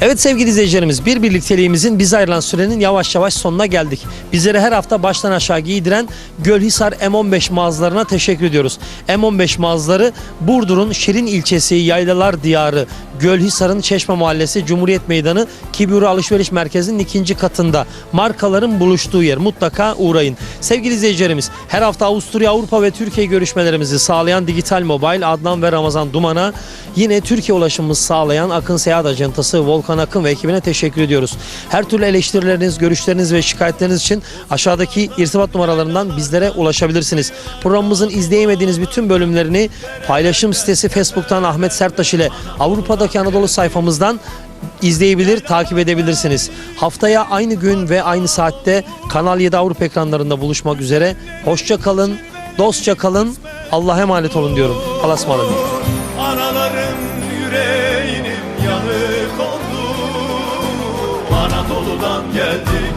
Evet sevgili izleyicilerimiz bir birlikteliğimizin biz ayrılan sürenin yavaş yavaş sonuna geldik. Bizleri her hafta baştan aşağı giydiren Gölhisar M15 mağazalarına teşekkür ediyoruz. M15 mağazaları Burdur'un Şirin ilçesi Yaylalar Diyarı Gölhisar'ın Çeşme Mahallesi Cumhuriyet Meydanı Kiburi Alışveriş Merkezi'nin ikinci katında markaların buluştuğu yer mutlaka uğrayın. Sevgili izleyicilerimiz her hafta Avusturya, Avrupa ve Türkiye görüşmelerimizi sağlayan Digital Mobile, Adnan ve Ramazan Duman'a yine Türkiye ulaşımımızı sağlayan Akın Seyahat Acentası Volkan Akın ve ekibine teşekkür ediyoruz. Her türlü eleştirileriniz, görüşleriniz ve şikayetleriniz için aşağıdaki irtibat numaralarından bizlere ulaşabilirsiniz. Programımızın izleyemediğiniz bütün bölümlerini paylaşım sitesi Facebook'tan Ahmet Serttaş ile Avrupa'daki Anadolu sayfamızdan izleyebilir, takip edebilirsiniz. Haftaya aynı gün ve aynı saatte Kanal 7 Avrupa ekranlarında buluşmak üzere. Hoşça kalın, dostça kalın, Allah'a emanet olun diyorum. Allah'a ısmarladık. Anaların yüreğinin yanık Anadolu'dan geldik.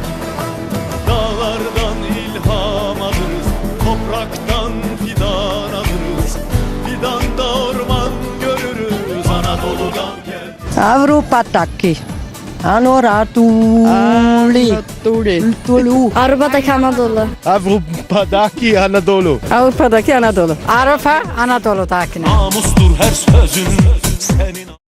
Dağlardan ilham alırız Topraktan fidan alırız. Fidanda orman görürüz Anadolu'dan geldik. Avrupa'daki Anoratuli Tulu Avrupa'daki Anadolu. Avrupa'daki Anadolu. Avrupa'daki Anadolu. Avrupa Anadolu'dakine Namustur her sözün senin